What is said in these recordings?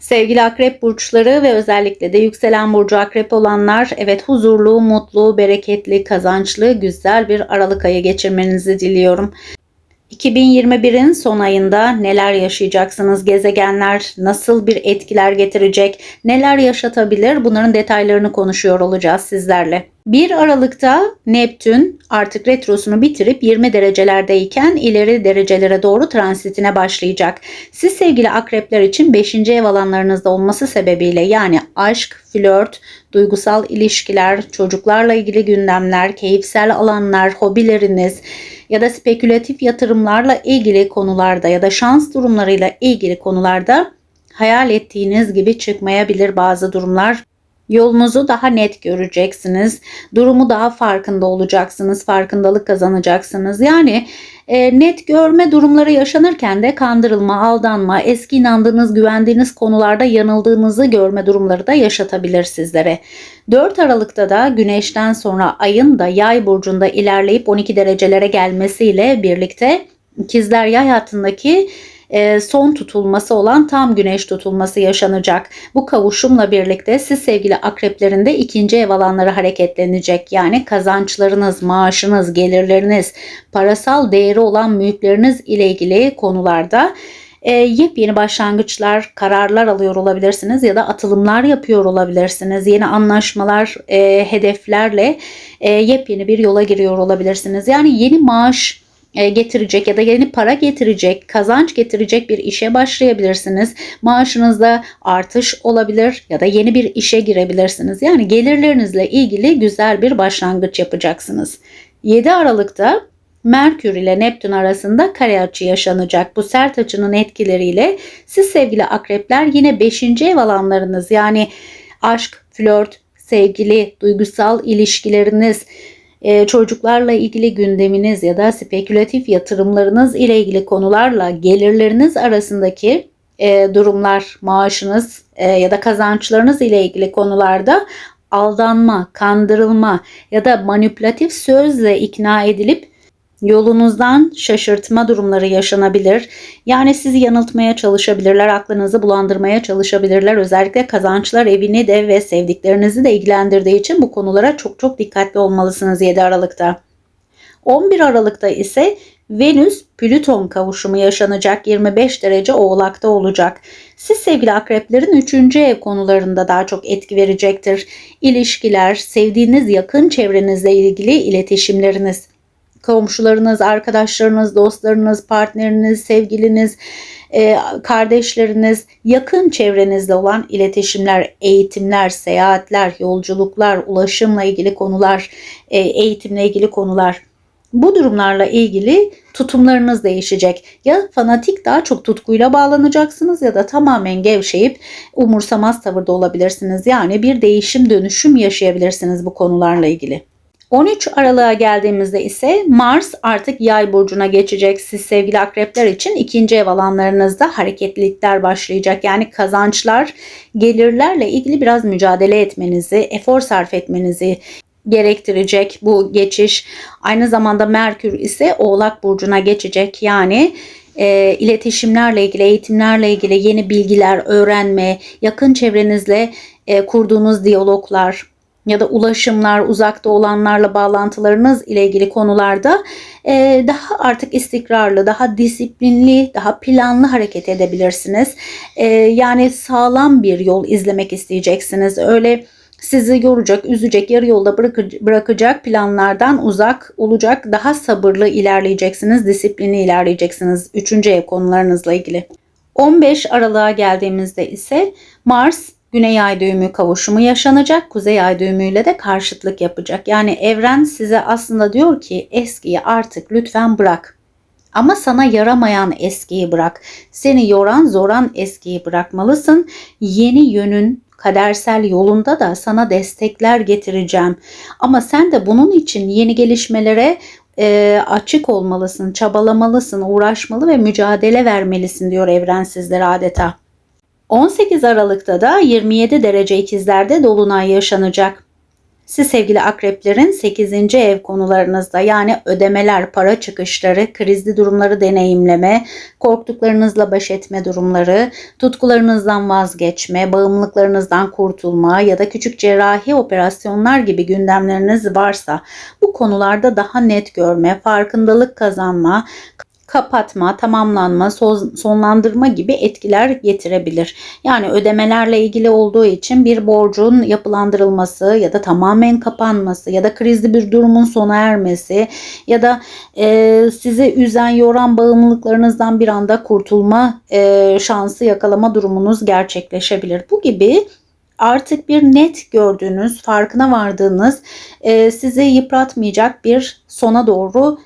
Sevgili akrep burçları ve özellikle de yükselen burcu akrep olanlar evet huzurlu, mutlu, bereketli, kazançlı, güzel bir Aralık ayı geçirmenizi diliyorum. 2021'in son ayında neler yaşayacaksınız? Gezegenler nasıl bir etkiler getirecek? Neler yaşatabilir? Bunların detaylarını konuşuyor olacağız sizlerle. 1 Aralık'ta Neptün artık retrosunu bitirip 20 derecelerdeyken ileri derecelere doğru transitine başlayacak. Siz sevgili akrepler için 5. ev alanlarınızda olması sebebiyle yani aşk, flört, duygusal ilişkiler, çocuklarla ilgili gündemler, keyifsel alanlar, hobileriniz, ya da spekülatif yatırımlarla ilgili konularda ya da şans durumlarıyla ilgili konularda hayal ettiğiniz gibi çıkmayabilir bazı durumlar. Yolunuzu daha net göreceksiniz. Durumu daha farkında olacaksınız. Farkındalık kazanacaksınız. Yani e, net görme durumları yaşanırken de kandırılma, aldanma, eski inandığınız, güvendiğiniz konularda yanıldığınızı görme durumları da yaşatabilir sizlere. 4 Aralık'ta da güneşten sonra ayın da yay burcunda ilerleyip 12 derecelere gelmesiyle birlikte ikizler yay hattındaki e, son tutulması olan tam güneş tutulması yaşanacak. Bu kavuşumla birlikte siz sevgili akreplerinde ikinci ev alanları hareketlenecek. Yani kazançlarınız, maaşınız, gelirleriniz, parasal değeri olan mülkleriniz ile ilgili konularda e, yepyeni başlangıçlar, kararlar alıyor olabilirsiniz ya da atılımlar yapıyor olabilirsiniz. Yeni anlaşmalar, e, hedeflerle e, yepyeni bir yola giriyor olabilirsiniz. Yani yeni maaş getirecek ya da yeni para getirecek, kazanç getirecek bir işe başlayabilirsiniz. Maaşınızda artış olabilir ya da yeni bir işe girebilirsiniz. Yani gelirlerinizle ilgili güzel bir başlangıç yapacaksınız. 7 Aralık'ta Merkür ile Neptün arasında kare açı yaşanacak. Bu sert açının etkileriyle siz sevgili akrepler yine 5. ev alanlarınız yani aşk, flört, sevgili, duygusal ilişkileriniz, e, çocuklarla ilgili gündeminiz ya da spekülatif yatırımlarınız ile ilgili konularla gelirleriniz arasındaki e, durumlar, maaşınız e, ya da kazançlarınız ile ilgili konularda aldanma, kandırılma ya da manipülatif sözle ikna edilip Yolunuzdan şaşırtma durumları yaşanabilir. Yani sizi yanıltmaya çalışabilirler, aklınızı bulandırmaya çalışabilirler. Özellikle kazançlar evini de ve sevdiklerinizi de ilgilendirdiği için bu konulara çok çok dikkatli olmalısınız 7 Aralık'ta. 11 Aralık'ta ise Venüs Plüton kavuşumu yaşanacak 25 derece Oğlak'ta olacak. Siz sevgili akreplerin 3. ev konularında daha çok etki verecektir. İlişkiler, sevdiğiniz yakın çevrenizle ilgili iletişimleriniz komşularınız, arkadaşlarınız, dostlarınız, partneriniz, sevgiliniz, e, kardeşleriniz, yakın çevrenizde olan iletişimler, eğitimler, seyahatler, yolculuklar, ulaşımla ilgili konular, e, eğitimle ilgili konular. Bu durumlarla ilgili tutumlarınız değişecek. Ya fanatik daha çok tutkuyla bağlanacaksınız ya da tamamen gevşeyip umursamaz tavırda olabilirsiniz. Yani bir değişim dönüşüm yaşayabilirsiniz bu konularla ilgili. 13 Aralık'a geldiğimizde ise Mars artık yay burcuna geçecek. Siz sevgili akrepler için ikinci ev alanlarınızda hareketlilikler başlayacak. Yani kazançlar, gelirlerle ilgili biraz mücadele etmenizi, efor sarf etmenizi gerektirecek bu geçiş. Aynı zamanda Merkür ise Oğlak burcuna geçecek. Yani e, iletişimlerle ilgili, eğitimlerle ilgili yeni bilgiler öğrenme, yakın çevrenizle e, kurduğunuz diyaloglar, ya da ulaşımlar, uzakta olanlarla bağlantılarınız ile ilgili konularda e, daha artık istikrarlı, daha disiplinli, daha planlı hareket edebilirsiniz. E, yani sağlam bir yol izlemek isteyeceksiniz. Öyle sizi yoracak, üzecek, yarı yolda bırakacak planlardan uzak olacak, daha sabırlı ilerleyeceksiniz, disiplinli ilerleyeceksiniz. Üçüncü ev konularınızla ilgili. 15 Aralık'a geldiğimizde ise Mars Güney ay düğümü kavuşumu yaşanacak. Kuzey ay düğümüyle de karşıtlık yapacak. Yani evren size aslında diyor ki eskiyi artık lütfen bırak. Ama sana yaramayan eskiyi bırak. Seni yoran zoran eskiyi bırakmalısın. Yeni yönün kadersel yolunda da sana destekler getireceğim. Ama sen de bunun için yeni gelişmelere e, açık olmalısın, çabalamalısın, uğraşmalı ve mücadele vermelisin diyor evren sizlere adeta. 18 Aralık'ta da 27 derece ikizlerde dolunay yaşanacak. Siz sevgili akreplerin 8. ev konularınızda yani ödemeler, para çıkışları, krizli durumları deneyimleme, korktuklarınızla baş etme durumları, tutkularınızdan vazgeçme, bağımlılıklarınızdan kurtulma ya da küçük cerrahi operasyonlar gibi gündemleriniz varsa bu konularda daha net görme, farkındalık kazanma, kapatma, tamamlanma, sonlandırma gibi etkiler getirebilir. Yani ödemelerle ilgili olduğu için bir borcun yapılandırılması ya da tamamen kapanması ya da krizli bir durumun sona ermesi ya da e, sizi üzen, yoran bağımlılıklarınızdan bir anda kurtulma e, şansı yakalama durumunuz gerçekleşebilir. Bu gibi artık bir net gördüğünüz, farkına vardığınız, e, sizi yıpratmayacak bir sona doğru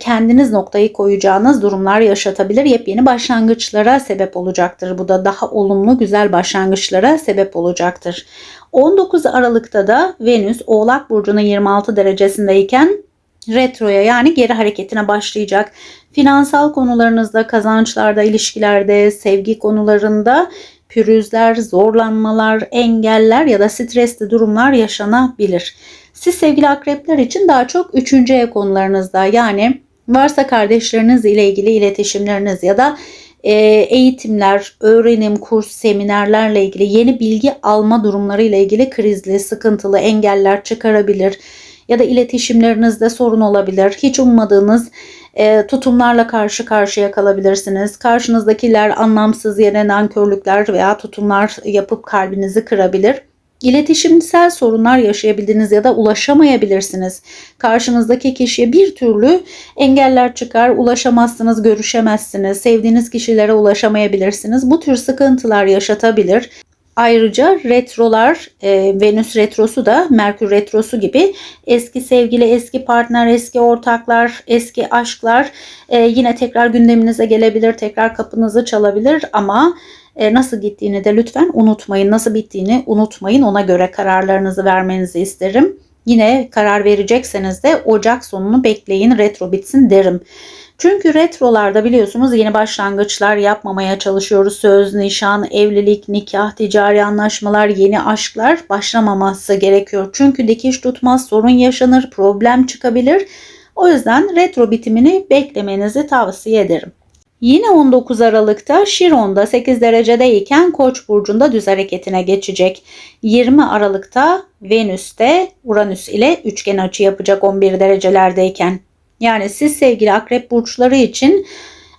kendiniz noktayı koyacağınız durumlar yaşatabilir. Yepyeni başlangıçlara sebep olacaktır. Bu da daha olumlu, güzel başlangıçlara sebep olacaktır. 19 Aralık'ta da Venüs Oğlak Burcu'nun 26 derecesindeyken retroya yani geri hareketine başlayacak. Finansal konularınızda, kazançlarda, ilişkilerde, sevgi konularında pürüzler, zorlanmalar, engeller ya da stresli durumlar yaşanabilir. Siz sevgili akrepler için daha çok üçüncü ev konularınızda yani varsa kardeşleriniz ile ilgili iletişimleriniz ya da e, eğitimler, öğrenim, kurs, seminerlerle ilgili yeni bilgi alma durumları ile ilgili krizli, sıkıntılı engeller çıkarabilir ya da iletişimlerinizde sorun olabilir. Hiç ummadığınız e, tutumlarla karşı karşıya kalabilirsiniz. Karşınızdakiler anlamsız yere nankörlükler veya tutumlar yapıp kalbinizi kırabilir. İletişimsel sorunlar yaşayabildiniz ya da ulaşamayabilirsiniz. Karşınızdaki kişiye bir türlü engeller çıkar, ulaşamazsınız, görüşemezsiniz, sevdiğiniz kişilere ulaşamayabilirsiniz. Bu tür sıkıntılar yaşatabilir. Ayrıca retrolar, e, Venüs retrosu da Merkür retrosu gibi eski sevgili, eski partner, eski ortaklar, eski aşklar e, yine tekrar gündeminize gelebilir, tekrar kapınızı çalabilir ama e, nasıl gittiğini de lütfen unutmayın. Nasıl bittiğini unutmayın. Ona göre kararlarınızı vermenizi isterim. Yine karar verecekseniz de Ocak sonunu bekleyin retro bitsin derim. Çünkü retrolarda biliyorsunuz yeni başlangıçlar yapmamaya çalışıyoruz. Söz, nişan, evlilik, nikah, ticari anlaşmalar, yeni aşklar başlamaması gerekiyor. Çünkü dikiş tutmaz, sorun yaşanır, problem çıkabilir. O yüzden retro bitimini beklemenizi tavsiye ederim. Yine 19 Aralık'ta Şiron'da 8 derecedeyken Koç burcunda düz hareketine geçecek. 20 Aralık'ta Venüs'te Uranüs ile üçgen açı yapacak 11 derecelerdeyken. Yani siz sevgili akrep burçları için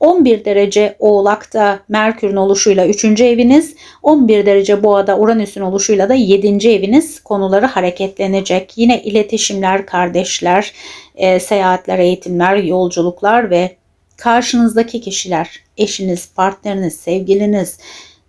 11 derece Oğlak'ta Merkür'ün oluşuyla 3. eviniz, 11 derece Boğa'da Uranüs'ün oluşuyla da 7. eviniz konuları hareketlenecek. Yine iletişimler, kardeşler, e, seyahatler, eğitimler, yolculuklar ve karşınızdaki kişiler, eşiniz, partneriniz, sevgiliniz,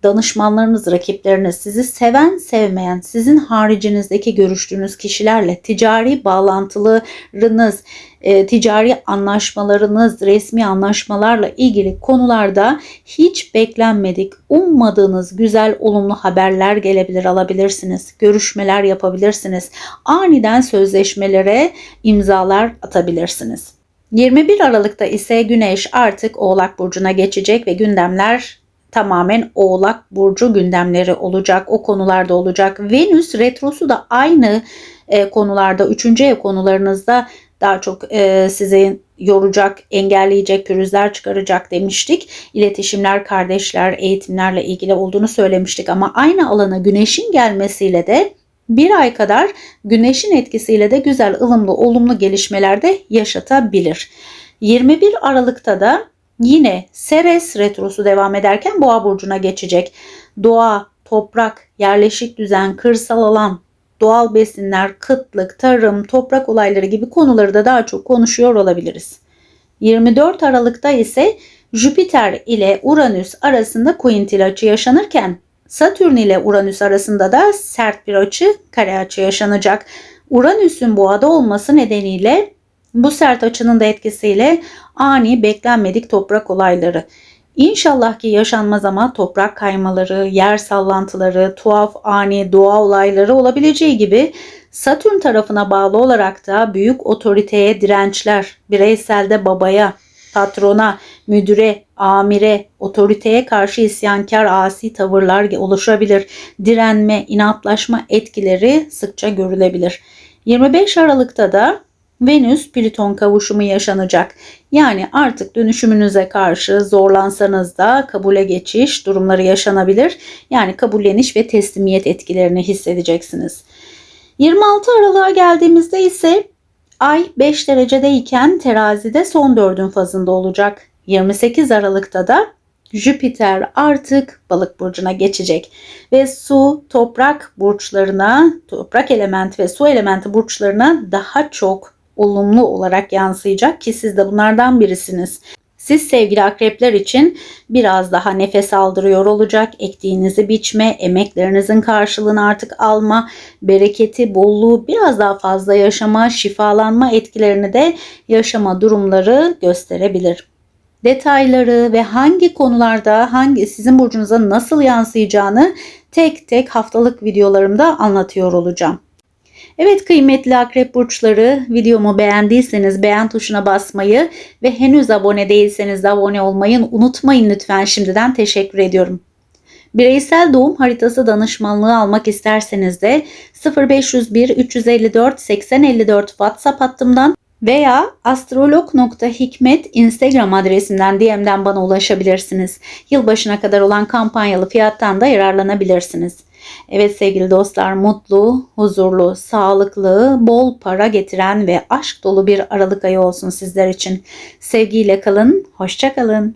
danışmanlarınız, rakipleriniz, sizi seven, sevmeyen, sizin haricinizdeki görüştüğünüz kişilerle ticari bağlantılarınız, e, ticari anlaşmalarınız, resmi anlaşmalarla ilgili konularda hiç beklenmedik, ummadığınız güzel, olumlu haberler gelebilir, alabilirsiniz. Görüşmeler yapabilirsiniz. Aniden sözleşmelere imzalar atabilirsiniz. 21 Aralık'ta ise Güneş artık Oğlak Burcu'na geçecek ve gündemler tamamen Oğlak Burcu gündemleri olacak. O konularda olacak. Venüs retrosu da aynı e, konularda, üçüncü ev konularınızda daha çok e, sizi yoracak, engelleyecek, pürüzler çıkaracak demiştik. İletişimler, kardeşler, eğitimlerle ilgili olduğunu söylemiştik ama aynı alana güneşin gelmesiyle de bir ay kadar güneşin etkisiyle de güzel, ılımlı, olumlu gelişmeler de yaşatabilir. 21 Aralık'ta da yine Ceres retrosu devam ederken Boğa burcuna geçecek. Doğa, toprak, yerleşik düzen, kırsal alan, doğal besinler, kıtlık, tarım, toprak olayları gibi konuları da daha çok konuşuyor olabiliriz. 24 Aralık'ta ise Jüpiter ile Uranüs arasında kuintil açı yaşanırken Satürn ile Uranüs arasında da sert bir açı, kare açı yaşanacak. Uranüs'ün boğada olması nedeniyle bu sert açının da etkisiyle ani beklenmedik toprak olayları. İnşallah ki yaşanmaz ama toprak kaymaları, yer sallantıları, tuhaf ani doğa olayları olabileceği gibi Satürn tarafına bağlı olarak da büyük otoriteye dirençler, bireyselde babaya, patrona, müdüre, amire, otoriteye karşı isyankar asi tavırlar oluşabilir. Direnme, inatlaşma etkileri sıkça görülebilir. 25 Aralık'ta da Venüs Plüton kavuşumu yaşanacak. Yani artık dönüşümünüze karşı zorlansanız da kabule geçiş durumları yaşanabilir. Yani kabulleniş ve teslimiyet etkilerini hissedeceksiniz. 26 Aralık'a geldiğimizde ise Ay 5 derecedeyken terazide son dördün fazında olacak. 28 Aralık'ta da Jüpiter artık balık burcuna geçecek ve su, toprak burçlarına, toprak elementi ve su elementi burçlarına daha çok olumlu olarak yansıyacak ki siz de bunlardan birisiniz. Siz sevgili akrepler için biraz daha nefes aldırıyor olacak. Ektiğinizi biçme, emeklerinizin karşılığını artık alma, bereketi, bolluğu biraz daha fazla yaşama, şifalanma etkilerini de yaşama durumları gösterebilir. Detayları ve hangi konularda hangi sizin burcunuza nasıl yansıyacağını tek tek haftalık videolarımda anlatıyor olacağım. Evet kıymetli akrep burçları videomu beğendiyseniz beğen tuşuna basmayı ve henüz abone değilseniz de abone olmayı unutmayın lütfen şimdiden teşekkür ediyorum. Bireysel doğum haritası danışmanlığı almak isterseniz de 0501 354 8054 WhatsApp hattımdan veya astrolog.hikmet Instagram adresinden DM'den bana ulaşabilirsiniz. Yılbaşına kadar olan kampanyalı fiyattan da yararlanabilirsiniz. Evet sevgili dostlar mutlu, huzurlu, sağlıklı, bol para getiren ve aşk dolu bir Aralık ayı olsun sizler için. Sevgiyle kalın, hoşça kalın.